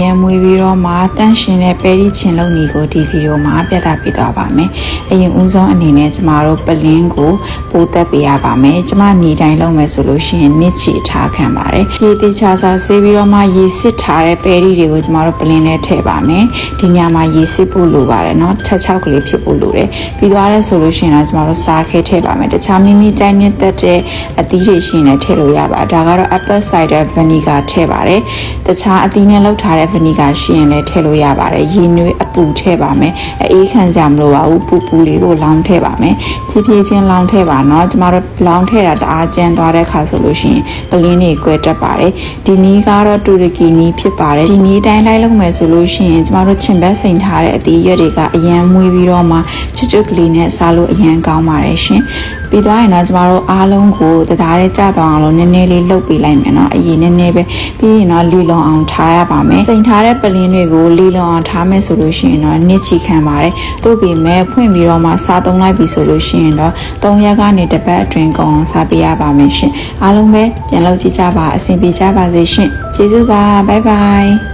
ရန်မွေပြီးတော့မှတန့်ရှင်တဲ့ပဲရီချင်လုံနီကိုဒီဗီဒီယိုမှာပြသပေးသွားပါမယ်။အရင်ဦးဆုံးအနေနဲ့ကျမတို့ပလင်းကိုပိုးသက်ပေးရပါမယ်။ကျမညီတိုင်းလုပ်မယ်ဆိုလို့ရှိရင်နစ်ချီထားခံပါတယ်။ရေသေးချာစာဆေးပြီးတော့မှရေစစ်ထားတဲ့ပဲရီတွေကိုကျမတို့ပလင်းနဲ့ထည့်ပါမယ်။ဒီညမှာရေစစ်ဖို့လိုပါတယ်နော်။ချက်ချောက်ကလေးဖြစ်ဖို့လိုတယ်။ပြီးသွားတဲ့ဆိုလို့ရှိရင်တော့ကျမတို့စားခဲထည့်ပါမယ်။တခြားမိမိကြိုက်နေတဲ့တဲ့အသီးတွေရှိရင်လည်းထည့်လို့ရပါဒါကတော့ apple cider vinegar ထည့်ပါတယ်တခြားအသီးနဲ့လောက်ထားတဲ့ vinegar ရှိရင်လည်းထည့်လို့ရပါတယ်ရေနွေးအပူထည့်ပါမယ်အေးခံကြမလို့ပါဘူးပူပူလေးကိုလောင်းထည့်ပါမယ်ဖြည်းဖြည်းချင်းလောင်းထည့်ပါနော်ကျမတို့လောင်းထည့်တာတအားကျန်းသွားတဲ့ခါဆိုလို့ရှိရင်ပလင်းတွေကွဲတက်ပါတယ်ဒီနီးကတော့တူရကီနီးဖြစ်ပါတယ်ဒီနီးတိုင်းလိုက်လုပ်မယ်ဆိုလို့ရှိရင်ကျမတို့ချင်ဘက်စိန်ထားတဲ့အသီးရွက်တွေကအရန်မွေးပြီးတော့မှချွတ်ချွတ်ကလေးနဲ့စားလို့အရန်ကောင်းပါတယ်ရှင်ပြီးသွားရင်တော့ကျမတို့အားလုံးကိုတသားလေးကြာသွားအောင်လို့နည်းနည်းလေးလှုပ်ပေးလိုက်မယ်နော်အရင်နည်းနည်းပဲပြီးရင်တော့လီလွန်အောင်ထားရပါမယ်စိန်ထားတဲ့ပလင်းတွေကိုလီလွန်အောင်ထားမယ်ဆိုလို့ရှိရင်တော့နစ်ချီခံပါတယ်သို့ပေမဲ့ဖွင့်ပြီးတော့မှစားသုံးလိုက်ပြီဆိုလို့ရှိရင်တော့3ရက်ကနေတစ်ပတ်အတွင်းကုန်အောင်စားပေးရပါမယ်ရှင်အားလုံးပဲပြန်လုပ်ကြည့်ကြပါအဆင်ပြေကြပါစေရှင်ကျေးဇူးပါဘိုင်ဘိုင်